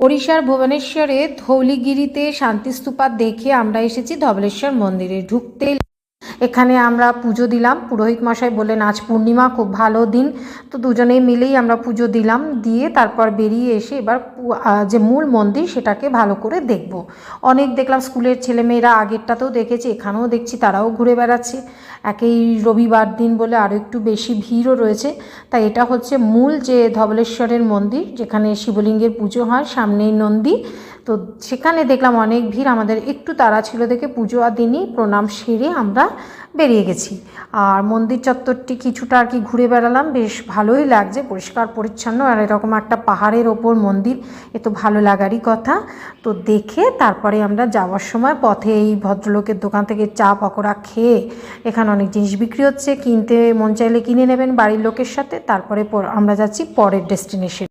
ওড়িশার ভুবনেশ্বরে ধৌলিগিরিতে শান্তিস্তূপা দেখে আমরা এসেছি ধবলেশ্বর মন্দিরে। ঢুকতে এখানে আমরা পুজো দিলাম। পুরোহিত মশাই বললেন, আজ পূর্ণিমা, খুব ভালো দিন। তো দুজনেই মিলেই আমরা পুজো দিলাম, দিয়ে তারপর বেরিয়ে এসে এবার যে মূল মন্দির সেটাকে ভালো করে দেখব। অনেক দেখলাম স্কুলের ছেলেমেয়েরা, আগেরটাতেও দেখেছি, এখানেও দেখছি, তারাও ঘুরে বেড়াচ্ছে। একেই রবিবার দিন বলে আরও একটু বেশি ভিড়ও রয়েছে। তাই এটা হচ্ছে মূল যে ধবলেশ্বরের মন্দির, যেখানে শিবলিঙ্গের পুজো হয়, সামনেই নন্দী। তো সেখানে দেখলাম অনেক ভিড়, আমাদের একটু তাড়া ছিল দেখে পুজো আর দিনই প্রণাম সেরে আমরা বেরিয়ে গেছি। আর মন্দির চত্বরটি কিছুটা আর কি ঘুরে বেড়ালাম, বেশ ভালোই লাগছে, পরিষ্কার, পরিচ্ছন্ন, আর এরকম একটা পাহাড়ের ওপর মন্দির, এ তো ভালো লাগারই কথা। তো দেখে তারপরে আমরা যাওয়ার সময় পথে এই ভদ্রলোকের দোকান থেকে চা পকোড়া খেয়ে এখানে অনেক জিনিস বিক্রি হচ্ছে, কিনতে মন চাইলে কিনে নেবেন বাড়ির লোকের সাথে, তারপরে পর- আমরা যাচ্ছি পরের ডেস্টিনেশন।